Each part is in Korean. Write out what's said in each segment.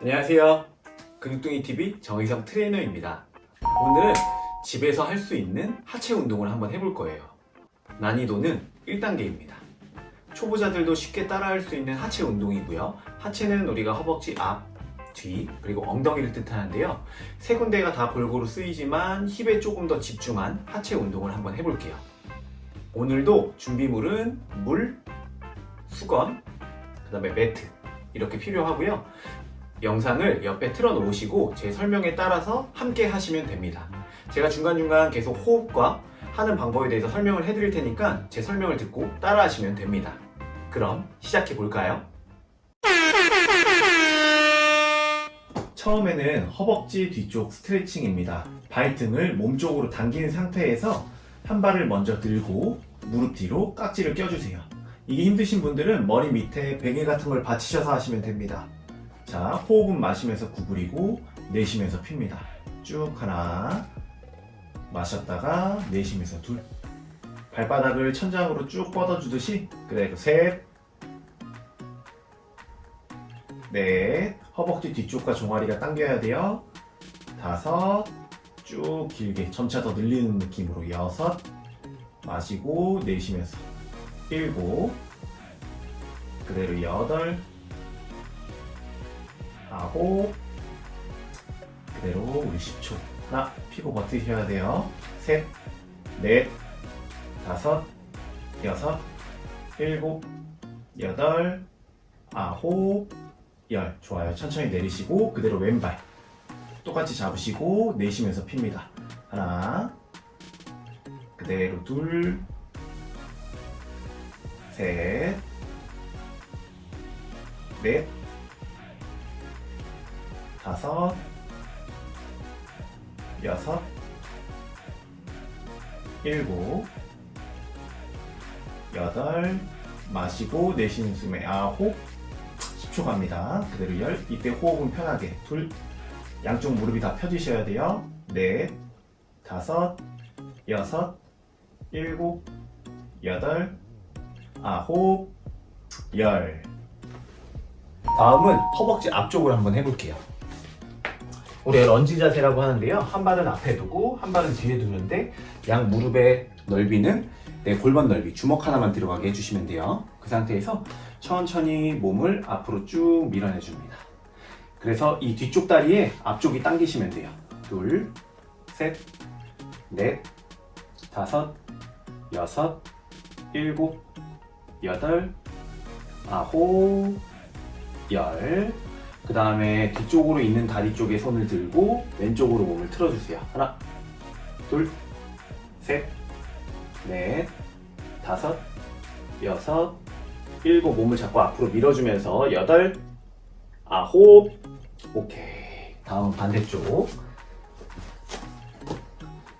안녕하세요. 근육둥이 TV 정의성 트레이너입니다. 오늘은 집에서 할 수 있는 하체 운동을 한번 해볼 거예요. 난이도는 1단계입니다. 초보자들도 쉽게 따라할 수 있는 하체 운동이고요. 하체는 우리가 허벅지 앞, 뒤, 그리고 엉덩이를 뜻하는데요. 세 군데가 다 골고루 쓰이지만 힙에 조금 더 집중한 하체 운동을 한번 해볼게요. 오늘도 준비물은 물, 수건, 그 다음에 매트 이렇게 필요하고요. 영상을 옆에 틀어 놓으시고 제 설명에 따라서 함께 하시면 됩니다. 제가 중간중간 계속 호흡과 하는 방법에 대해서 설명을 해드릴 테니까 제 설명을 듣고 따라 하시면 됩니다. 그럼 시작해 볼까요? 처음에는 허벅지 뒤쪽 스트레칭입니다. 발등을 몸쪽으로 당긴 상태에서 한 발을 먼저 들고 무릎 뒤로 깍지를 껴주세요. 이게 힘드신 분들은 머리 밑에 베개 같은 걸 받치셔서 하시면 됩니다. 자, 호흡은 마시면서 구부리고 내쉬면서 핍니다. 쭉 하나 마셨다가 내쉬면서 둘. 발바닥을 천장으로 쭉 뻗어주듯이 그래 셋. 넷, 허벅지 뒤쪽과 종아리가 당겨야 돼요. 다섯, 쭉 길게 점차 더 늘리는 느낌으로 여섯, 마시고 내쉬면서 일곱, 그대로 여덟, 아홉, 그대로 우리 10초. 하나, 피고 버티셔야 돼요. 셋, 넷, 다섯, 여섯, 일곱, 여덟, 아홉, 열. 좋아요. 천천히 내리시고 그대로 왼발 똑같이 잡으시고 내쉬면서 핍니다. 하나, 그대로 둘, 셋, 넷, 다섯, 여섯, 일곱, 여덟, 마시고 내쉬는 숨에 아홉, 10초 갑니다. 그대로 열. 이때 호흡은 편하게. 둘. 양쪽 무릎이 다 펴지셔야 돼요. 넷. 다섯. 여섯. 일곱. 여덟. 아홉. 열. 다음은 허벅지 앞쪽을 한번 해볼게요. 우리 런지 자세라고 하는데요. 한 발은 앞에 두고 한 발은 뒤에 두는데 양 무릎의 넓이는 내 골반 넓이 주먹 하나만 들어가게 해주시면 돼요. 그 상태에서 천천히 몸을 앞으로 쭉 밀어내 줍니다. 그래서 이 뒤쪽 다리에 앞쪽이 당기시면 돼요. 둘, 셋, 넷, 다섯, 여섯, 일곱, 여덟, 아홉, 열. 그 다음에 뒤쪽으로 있는 다리 쪽에 손을 들고 왼쪽으로 몸을 틀어주세요. 하나, 둘, 셋, 넷, 다섯, 여섯, 일곱 몸을 잡고 앞으로 밀어주면서 여덟, 아홉, 오케이. 다음은 반대쪽.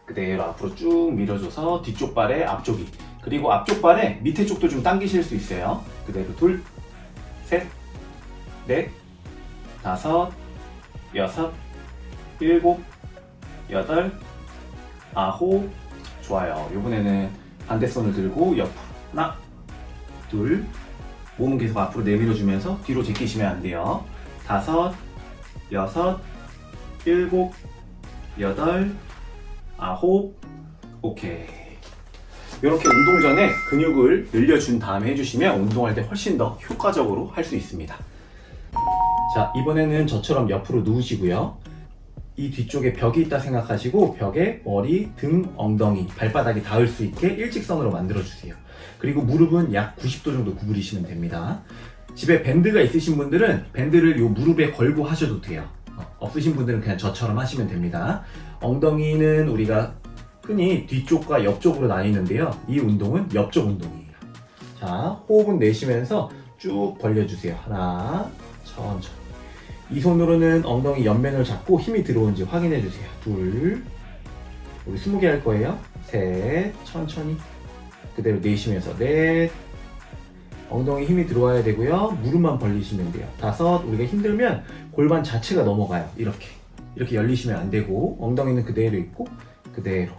그대로 앞으로 쭉 밀어줘서 뒤쪽 발에 앞쪽이 그리고 앞쪽 발에 밑에 쪽도 좀 당기실 수 있어요. 그대로 둘, 셋, 넷, 다섯, 여섯, 일곱, 여덟, 아홉, 좋아요. 이번에는 반대 손을 들고 옆으로 하나, 둘, 몸은 계속 앞으로 내밀어주면서 뒤로 제끼시면 안 돼요. 다섯, 여섯, 일곱, 여덟, 아홉, 오케이. 이렇게 운동 전에 근육을 늘려준 다음에 해주시면 운동할 때 훨씬 더 효과적으로 할 수 있습니다. 자, 이번에는 저처럼 옆으로 누우시고요. 이 뒤쪽에 벽이 있다 생각하시고 벽에 머리, 등, 엉덩이, 발바닥이 닿을 수 있게 일직선으로 만들어주세요. 그리고 무릎은 약 90도 정도 구부리시면 됩니다. 집에 밴드가 있으신 분들은 밴드를 요 무릎에 걸고 하셔도 돼요. 어, 없으신 분들은 그냥 저처럼 하시면 됩니다. 엉덩이는 우리가 흔히 뒤쪽과 옆쪽으로 나뉘는데요. 이 운동은 옆쪽 운동이에요. 자, 호흡은 내쉬면서 쭉 벌려주세요. 하나, 천천히. 이 손으로는 엉덩이 옆면을 잡고 힘이 들어오는지 확인해 주세요. 둘, 우리 20개 할 거예요. 셋, 천천히. 그대로 내쉬면서 넷, 엉덩이 힘이 들어와야 되고요. 무릎만 벌리시면 돼요. 다섯, 우리가 힘들면 골반 자체가 넘어가요. 이렇게. 이렇게 열리시면 안 되고, 엉덩이는 그대로 있고, 그대로.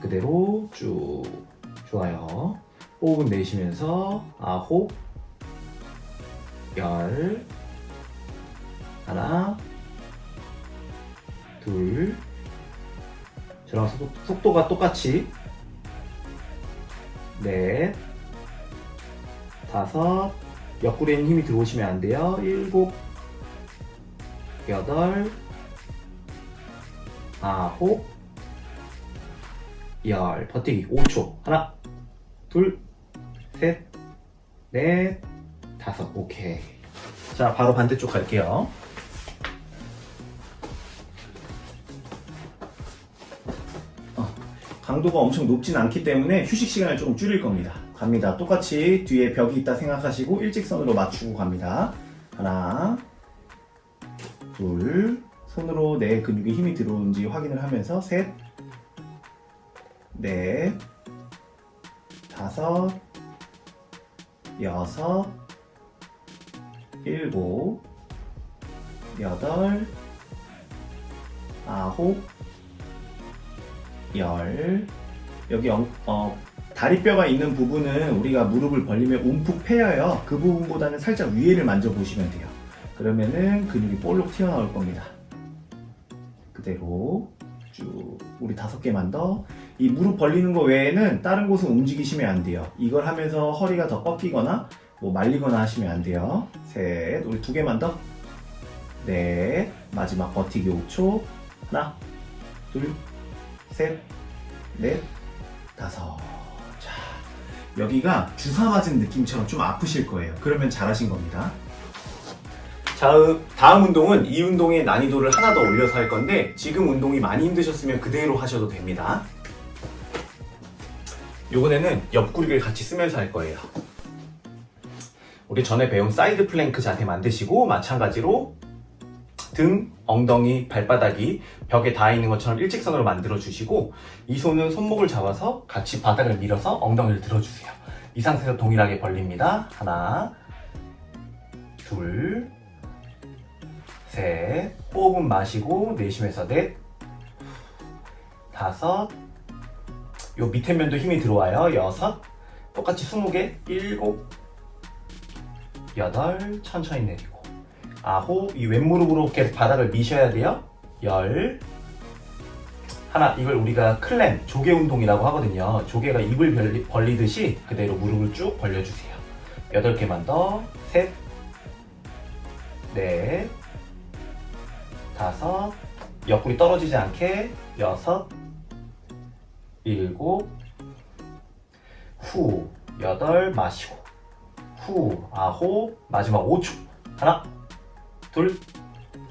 그대로 쭉. 좋아요. 호흡은 내쉬면서 아홉, 열, 둘. 저랑 속도, 속도 가 똑같이. 넷. 다섯. 옆구리에 있는 힘이 들어오시면 안 돼요. 일곱. 여덟. 아홉. 열. 버티기 5초. 하나. 둘. 셋. 넷. 다섯. 오케이. 자, 바로 반대쪽 갈게요. 강도가 엄청 높진 않기 때문에 휴식 시간을 조금 줄일 겁니다. 갑니다. 똑같이 뒤에 벽이 있다 생각하시고 일직선으로 맞추고 갑니다. 하나, 둘, 손으로 내 근육에 힘이 들어오는지 확인을 하면서 셋, 넷, 다섯, 여섯, 일곱, 여덟, 아홉, 열. 여기 엉- 어, 다리뼈가 있는 부분은 우리가 무릎을 벌리면 움푹 패여요. 그 부분보다는 살짝 위에를 만져보시면 돼요. 그러면은 근육이 볼록 튀어나올 겁니다. 그대로 쭉 우리 다섯 개만 더. 이 무릎 벌리는 거 외에는 다른 곳은 움직이시면 안 돼요. 이걸 하면서 허리가 더 꺾이거나 뭐 말리거나 하시면 안 돼요. 셋, 우리 두 개만 더. 넷, 마지막 버티기 5초. 하나, 둘, 셋, 넷, 다섯. 자, 여기가 주사 맞은 느낌처럼 좀 아프실 거예요. 그러면 잘하신 겁니다. 자, 다음 운동은 이 운동의 난이도를 하나 더 올려서 할 건데 지금 운동이 많이 힘드셨으면 그대로 하셔도 됩니다. 요번에는 옆구리를 같이 쓰면서 할 거예요. 우리 전에 배운 사이드 플랭크 자세 만드시고 마찬가지로 등, 엉덩이, 발바닥이 벽에 닿아 있는 것처럼 일직선으로 만들어 주시고 이 손은 손목을 잡아서 같이 바닥을 밀어서 엉덩이를 들어 주세요. 이 상태에서 동일하게 벌립니다. 하나, 둘, 셋, 호흡은 마시고 내쉬면서 넷, 다섯, 요 밑에 면도 힘이 들어와요. 여섯, 똑같이 스무 개, 일곱, 여덟, 천천히 내리고 아홉, 이 왼무릎으로 계속 바닥을 미셔야 돼요. 열, 하나, 이걸 우리가 클램, 조개 운동이라고 하거든요. 조개가 입을 벌리, 벌리듯이 그대로 무릎을 쭉 벌려주세요. 여덟 개만 더, 셋, 넷, 다섯, 옆구리 떨어지지 않게, 여섯, 일곱, 후, 여덟, 마시고, 후, 아홉, 마지막 5초. 하나, 둘,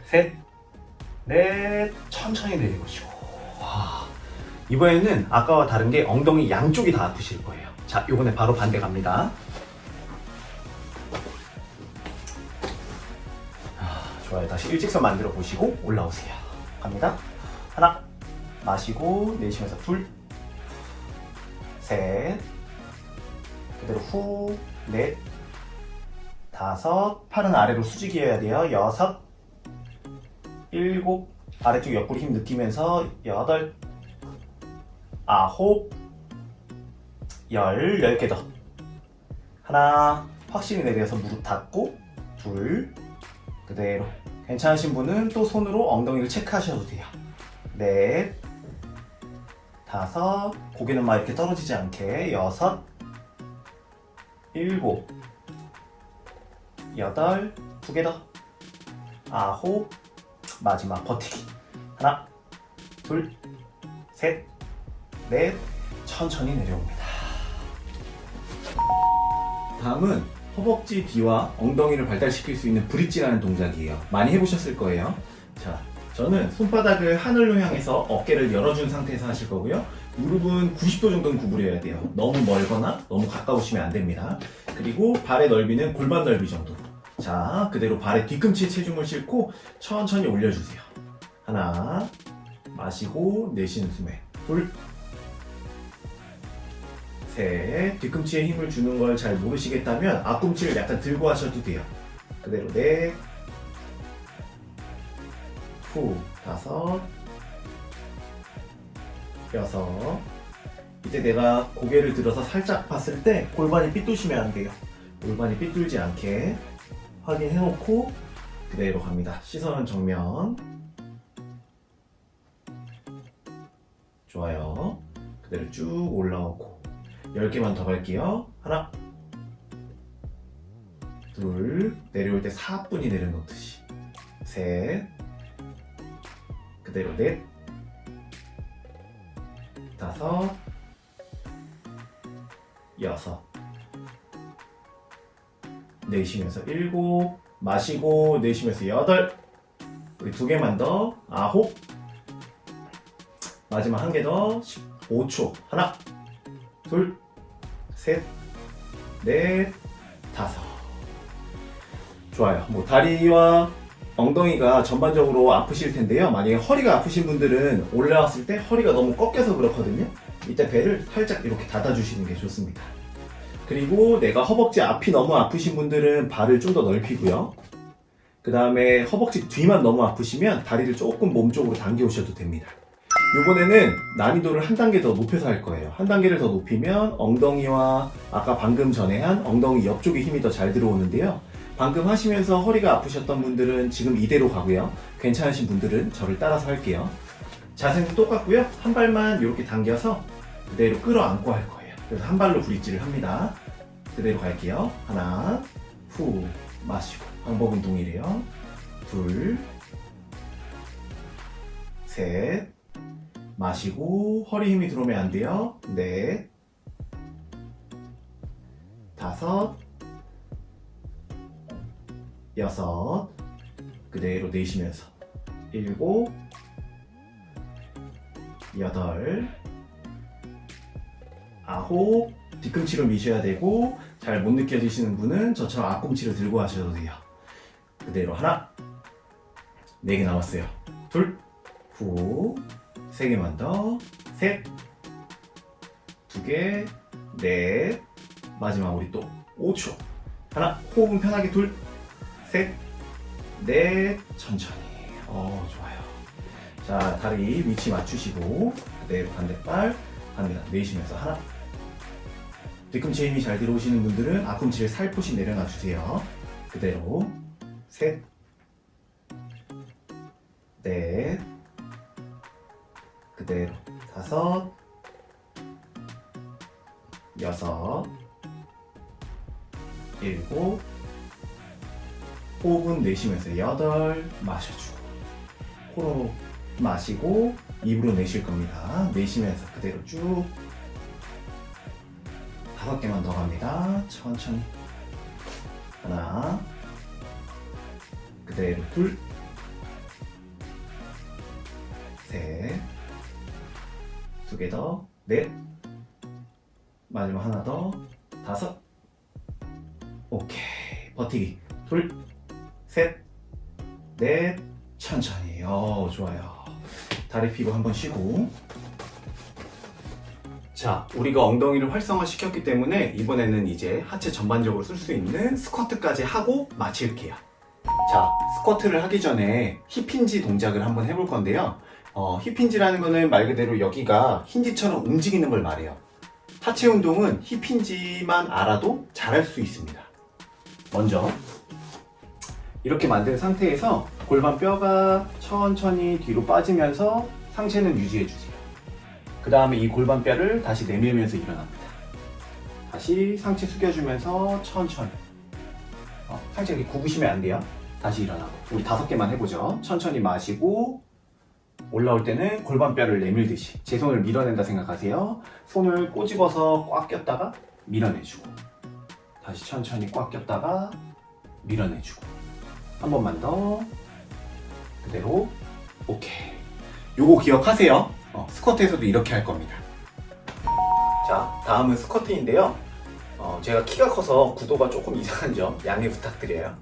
셋, 넷, 천천히 내리고 쉬고. 와. 이번에는 아까와 다른 게 엉덩이 양쪽이 다 아프실 거예요. 자, 요번에 바로 반대 갑니다. 아, 좋아요. 다시 일직선 만들어 보시고 올라오세요. 갑니다. 하나, 마시고 내쉬면서 둘, 셋, 그대로 후, 넷, 다섯, 팔은 아래로 수직이어야 돼요. 여섯, 일곱, 아래쪽 옆구리 힘 느끼면서 여덟, 아홉, 열, 열 개 더. 하나, 확실히 내려서 무릎 닫고, 둘, 그대로. 괜찮으신 분은 또 손으로 엉덩이를 체크하셔도 돼요. 넷, 다섯, 고개는 막 이렇게 떨어지지 않게, 여섯, 일곱, 여덟, 두 개 더, 아홉, 마지막 버티기. 하나, 둘, 셋, 넷, 천천히 내려옵니다. 다음은 허벅지 뒤와 엉덩이를 발달시킬 수 있는 브릿지라는 동작이에요. 많이 해보셨을 거예요. 자, 저는 손바닥을 하늘로 향해서 어깨를 열어준 상태에서 하실 거고요. 무릎은 90도 정도는 구부려야 돼요. 너무 멀거나 너무 가까우시면 안 됩니다. 그리고 발의 넓이는 골반 넓이 정도. 자, 그대로 발의 뒤꿈치에 체중을 싣고 천천히 올려주세요. 하나, 마시고 내쉬는 숨에 둘, 셋. 뒤꿈치에 힘을 주는 걸 잘 모르시겠다면 앞꿈치를 약간 들고 하셔도 돼요. 그대로 넷, 후, 다섯, 여섯. 이때 내가 고개를 들어서 살짝 봤을 때 골반이 삐뚤시면 안 돼요. 골반이 삐뚤지 않게 확인해 놓고 그대로 갑니다. 시선은 정면. 좋아요. 그대로 쭉 올라오고 10개만 더 갈게요. 하나 둘 내려올 때 4분이 내려놓듯이 셋 그대로 넷 다섯 여섯. 내쉬면서 일곱 마시고 내쉬면서 여덟. 우리 두 개만 더. 아홉. 마지막 한 개 더. 15초. 하나 둘셋넷 다섯. 좋아요. 뭐 다리와 엉덩이가 전반적으로 아프실 텐데요. 만약에 허리가 아프신 분들은 올라왔을 때 허리가 너무 꺾여서 그렇거든요. 이때 배를 살짝 이렇게 닫아주시는 게 좋습니다. 그리고 내가 허벅지 앞이 너무 아프신 분들은 발을 좀 더 넓히고요. 그 다음에 허벅지 뒤만 너무 아프시면 다리를 조금 몸쪽으로 당겨 오셔도 됩니다. 이번에는 난이도를 한 단계 더 높여서 할 거예요. 한 단계를 더 높이면 엉덩이와 아까 방금 전에 한 엉덩이 옆쪽에 힘이 더 잘 들어오는데요. 방금 하시면서 허리가 아프셨던 분들은 지금 이대로 가고요. 괜찮으신 분들은 저를 따라서 할게요. 자세는 똑같고요. 한 발만 이렇게 당겨서 그대로 끌어안고 할 거예요. 그래서 한 발로 브릿지를 합니다. 그대로 갈게요. 하나, 후, 마시고. 방법은 동일해요. 둘, 셋, 마시고 허리 힘이 들어오면 안 돼요. 넷, 다섯, 여섯, 그대로 내쉬면서 일곱, 여덟, 아홉, 뒤꿈치로 미셔야 되고 잘 못 느껴지시는 분은 저처럼 앞꿈치를 들고 하셔도 돼요. 그대로 하나, 네 개 남았어요. 둘, 후, 세 개만 더. 셋. 두 개. 넷. 마지막 우리 또 5초. 하나. 호흡은 편하게 둘. 셋. 넷. 천천히. 어, 좋아요. 자, 다리 위치 맞추시고 그대로 반대발 갑니다. 내쉬면서 하나. 뒤꿈치에 힘이 잘 들어오시는 분들은 앞꿈치를 살포시 내려놔 주세요. 그대로 셋. 넷. 그대로 다섯 여섯 일곱 호흡은 내쉬면서 여덟 마셔주고 코로 마시고 입으로 내쉴 겁니다. 내쉬면서 그대로 쭉 다섯 개만 더 갑니다. 천천히. 하나 그대로 둘 셋, 두 개 더, 넷, 마지막 하나 더, 다섯, 오케이. 버티기. 둘, 셋, 넷, 천천히. 어, 좋아요. 다리 펴고 한번 쉬고. 자, 우리가 엉덩이를 활성화시켰기 때문에 이번에는 이제 하체 전반적으로 쓸 수 있는 스쿼트까지 하고 마칠게요. 자, 스쿼트를 하기 전에 힙힌지 동작을 한번 해볼 건데요. 어, 힙힌지라는 거는 말 그대로 여기가 힌지처럼 움직이는 걸 말해요. 하체 운동은 힙힌지만 알아도 잘할 수 있습니다. 먼저 이렇게 만든 상태에서 골반 뼈가 천천히 뒤로 빠지면서 상체는 유지해 주세요. 그 다음에 이 골반 뼈를 다시 내밀면서 일어납니다. 다시 상체 숙여주면서 천천히. 어, 상체 이렇게 구부시면 안 돼요. 다시 일어나고. 우리 다섯 개만 해보죠. 천천히 마시고 올라올 때는 골반 뼈를 내밀듯이 제 손을 밀어낸다 생각하세요. 손을 꼬집어서 꽉 꼈다가 밀어내주고 다시 천천히 꽉 꼈다가 밀어내주고 한 번만 더 그대로 오케이 요거 기억하세요. 어, 스쿼트에서도 이렇게 할 겁니다. 자 다음은 스쿼트인데요. 어, 제가 키가 커서 구도가 조금 이상한 점 양해 부탁드려요.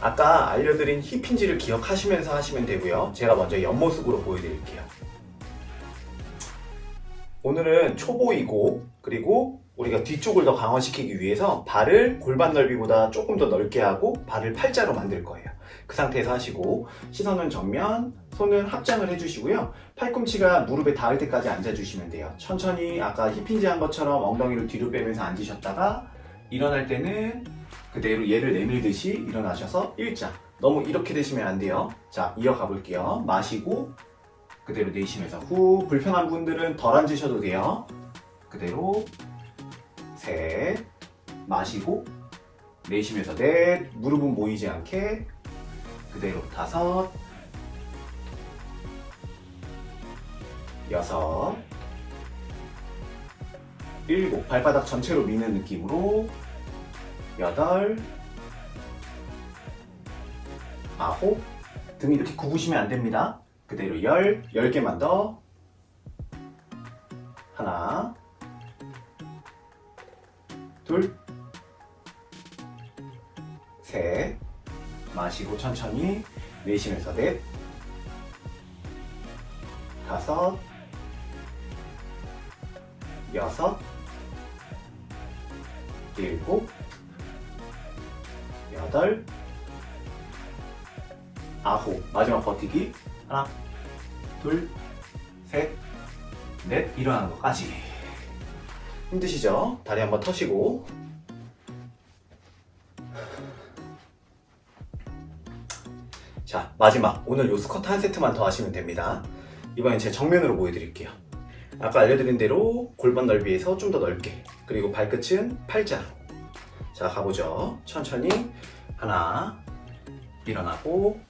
아까 알려드린 힙힌지를 기억하시면서 하시면 되고요. 제가 먼저 옆모습으로 보여드릴게요. 오늘은 초보이고 그리고 우리가 뒤쪽을 더 강화시키기 위해서 발을 골반 넓이보다 조금 더 넓게 하고 발을 팔자로 만들 거예요. 그 상태에서 하시고 시선은 정면, 손은 합장을 해주시고요. 팔꿈치가 무릎에 닿을 때까지 앉아주시면 돼요. 천천히 아까 힙힌지 한 것처럼 엉덩이를 뒤로 빼면서 앉으셨다가 일어날 때는 그대로 얘를 내밀듯이 일어나셔서 일자. 너무 이렇게 되시면 안 돼요. 자, 이어가 볼게요. 마시고, 그대로 내쉬면서 후 불편한 분들은 덜 앉으셔도 돼요. 그대로 셋. 마시고 내쉬면서 넷. 무릎은 모이지 않게 그대로 다섯. 여섯. 일곱. 발바닥 전체로 미는 느낌으로 여덟. 아홉. 등 이렇게 굽으시면 안 됩니다. 그대로 열, 열 개만 더. 하나 둘. 셋. 마시고 천천히 내쉬면서 넷. 다섯. 여섯. 일곱. 여덟. 아홉. 마지막 버티기. 하나 둘 셋 넷. 일어나는 것까지 힘드시죠? 다리 한번 터시고. 자 마지막. 오늘 요 스쿼트 한 세트만 더 하시면 됩니다. 이번엔 제 정면으로 보여드릴게요. 아까 알려드린 대로 골반 넓이에서 좀 더 넓게 그리고 발끝은 팔자로. 자 가보죠. 천천히 하나 일어나고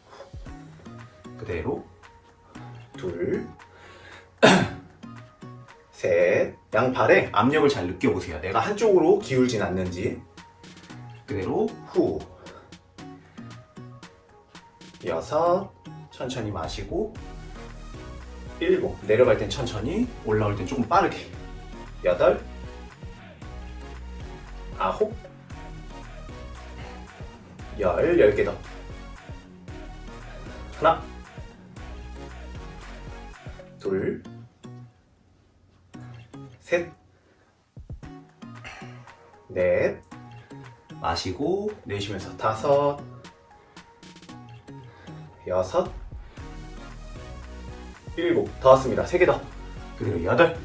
그대로. 둘 셋, 양팔에 압력을 잘 느껴보세요. 내가 한쪽으로 기울진 않는지. 그대로 후. 여섯, 천천히 마시고. 일곱, 내려갈 땐 천천히, 올라올 땐 조금 빠르게. 여덟, 아홉, 열, 열 개 더. 하나, 둘, 셋, 넷, 마시고 내쉬면서 다섯, 여섯, 일곱, 더 왔습니다. 세 개 더. 그리고 여덟,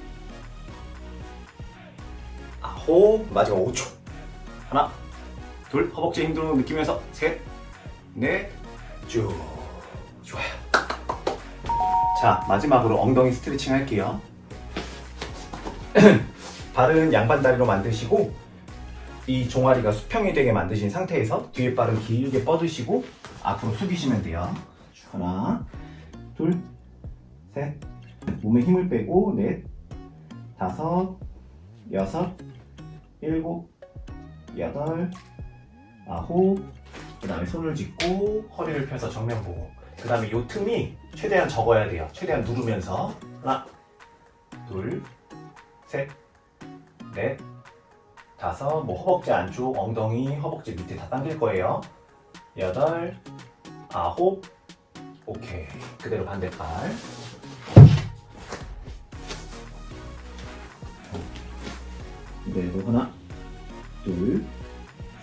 아홉, 마지막 5초. 하나, 둘, 허벅지 힘들어 느끼면서 셋, 넷, 쭉. 좋아요. 자, 마지막으로 엉덩이 스트레칭 할게요. 발은 양반 다리로 만드시고 이 종아리가 수평이 되게 만드신 상태에서 뒤에 발은 길게 뻗으시고 앞으로 숙이시면 돼요. 하나, 둘, 셋, 몸에 힘을 빼고 넷, 다섯, 여섯, 일곱, 여덟, 아홉. 그 다음에 손을 짚고 허리를 펴서 정면 보고. 그 다음에 이 틈이 최대한 적어야 돼요. 최대한 누르면서 하나, 둘, 셋, 넷, 다섯, 뭐 허벅지 안쪽, 엉덩이, 허벅지 밑에 다 당길 거예요. 여덟, 아홉, 오케이. 그대로 반대발. 그대로 하나, 둘,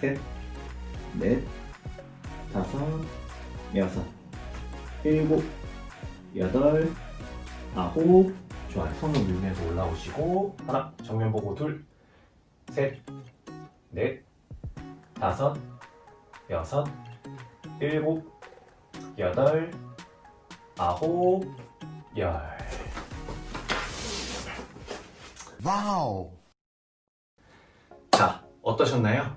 셋, 넷, 다섯, 여섯, 일곱, 여덟, 아홉, 좋아요. 손을 밀면서 올라오시고 하나 정면 보고 둘, 셋, 넷, 다섯, 여섯, 일곱, 여덟, 아홉, 열. 와우. 자, 어떠셨나요?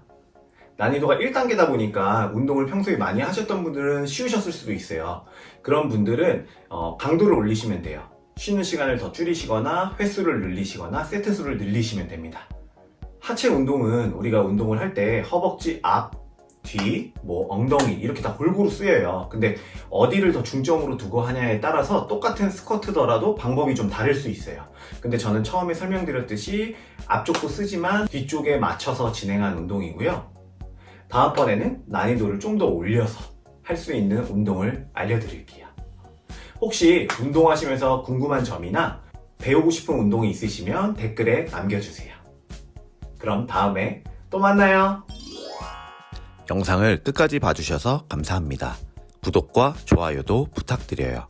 난이도가 1단계다 보니까 운동을 평소에 많이 하셨던 분들은 쉬우셨을 수도 있어요. 그런 분들은 어, 강도를 올리시면 돼요. 쉬는 시간을 더 줄이시거나 횟수를 늘리시거나 세트 수를 늘리시면 됩니다. 하체 운동은 우리가 운동을 할 때 허벅지 앞, 뒤, 뭐 엉덩이 이렇게 다 골고루 쓰여요. 근데 어디를 더 중점으로 두고 하냐에 따라서 똑같은 스쿼트더라도 방법이 좀 다를 수 있어요. 근데 저는 처음에 설명드렸듯이 앞쪽도 쓰지만 뒤쪽에 맞춰서 진행한 운동이고요. 다음번에는 난이도를 좀 더 올려서 할 수 있는 운동을 알려드릴게요. 혹시 운동하시면서 궁금한 점이나 배우고 싶은 운동이 있으시면 댓글에 남겨주세요. 그럼 다음에 또 만나요. 영상을 끝까지 봐주셔서 감사합니다. 구독과 좋아요도 부탁드려요.